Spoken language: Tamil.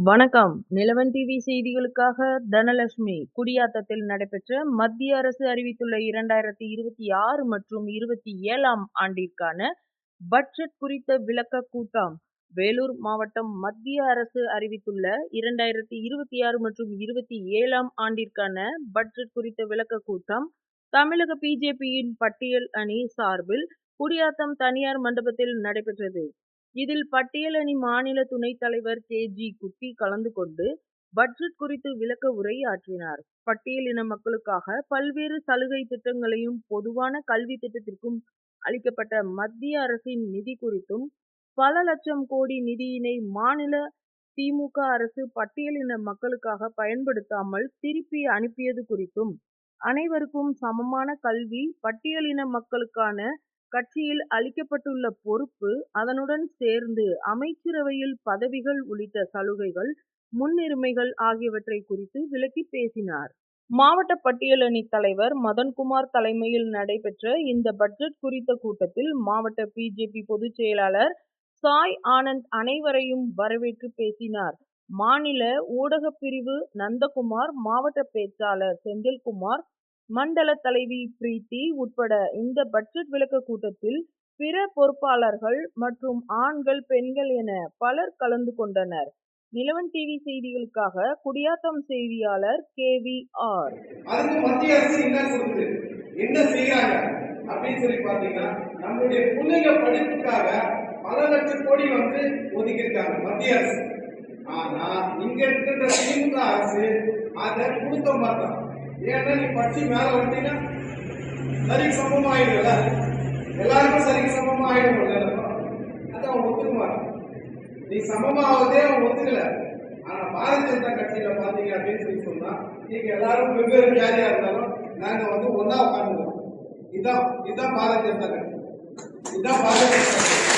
வணக்கம். நிலவன் டிவி செய்திகளுக்காக தனலட்சுமி. குடியாத்தத்தில் நடைபெற்ற மத்திய அரசு அறிவித்துள்ள இரண்டாயிரத்தி இருபத்தி ஆறு மற்றும் இருபத்தி ஏழாம் ஆண்டிற்கான பட்ஜெட் குறித்த விளக்க கூட்டம். வேலூர் மாவட்டம் மத்திய அரசு அறிவித்துள்ள இரண்டாயிரத்தி இருபத்தி ஆறு மற்றும் இருபத்தி ஏழாம் ஆண்டிற்கான பட்ஜெட் குறித்த விளக்க கூட்டம் தமிழக பிஜேபியின் பட்டியல் அணி சார்பில் குடியாத்தம் தனியார் மண்டபத்தில் நடைபெற்றது. இதில் பட்டியல் அணி மாநில துணைத் தலைவர் கே. ஜி. குட்டி கலந்து கொண்டு பட்ஜெட் குறித்து விளக்க உரை ஆற்றினார் பட்டியலின மக்களுக்காக பல்வேறு சலுகை திட்டங்களையும் பொதுவான கல்வி திட்டத்திற்கும் அளிக்கப்பட்ட மத்திய அரசின் நிதி குறித்தும் பல லட்சம் கோடி நிதியினை மாநில திமுக அரசு பட்டியலின மக்களுக்காக பயன்படுத்தாமல் திருப்பி அனுப்பியது குறித்தும் அனைவருக்கும் சமமான கல்வி பட்டியலின மக்களுக்கான கட்சியில் அளிக்கப்பட்டுள்ள பொறுப்பு அதனுடன் சேர்ந்து அமைச்சரவையில் பதவிகள் உள்ளிட்ட சலுகைகள் முன்னுரிமைகள் ஆகியவற்றை குறித்து விளக்கி பேசினார். மாவட்ட பட்டியல் அணி தலைவர் மதன்குமார் தலைமையில் நடைபெற்ற இந்த பட்ஜெட் குறித்த கூட்டத்தில் மாவட்ட பிஜேபி பொதுச் செயலாளர் சாய் ஆனந்த் அனைவரையும் வரவேற்று பேசினார். மாநில ஊடகப் பிரிவு நந்தகுமார் மாவட்ட பேச்சாளர் செந்தில்குமார் மண்டல தலைவி பிரீத்தி உட்பட இந்த பட்ஜெட் விளக்க கூட்டத்தில் பிற பொறுப்பாளர்கள் மற்றும் ஆண்கள் பெண்கள் என பலர் கலந்து கொண்டனர். நிலவன் டிவி செய்திகளுக்காக குடியாத்தம் செய்தியாளர் கே வி ஆர் அதுக்கு மத்திய அரசு என்ன கொடுக்குது என்ன செய்யறாங்க அப்படின்னு சொல்லி பாத்தீங்கன்னா நம்மளுடைய பிள்ளைங்க படிப்புக்காக பல லட்சம் கோடி வந்து ஒதுக்கியிருக்காங்க மத்திய அரசு. ஆனா இங்க இருக்கின்ற திமுக அரசு அதை கொடுக்க மாட்டான் ஏன்னா நீ படிச்சு மேல வந்தீங்கன்னா சரிக்கு சமமா ஆயிடும்ல. எல்லாருக்கும் சரிக்கு சமமா ஆயிடும் அதை அவன் ஒத்துக்க மாட்டான் நீ ஆகுதே அவன் ஒத்துக்கல. ஆனா பாரதிய ஜனதா கட்சியில பாத்தீங்க அப்படின்னு சொல்லி சொன்னா நீங்க எல்லாரும் வெவ்வேறு ஜாதியா இருந்தாலும் நாங்க வந்து ஒன்னா உட்காந்துருவோம் இதான் இதான் பாரதிய ஜனதா கட்சி. இதான் பாரதிய ஜனதா கட்சி.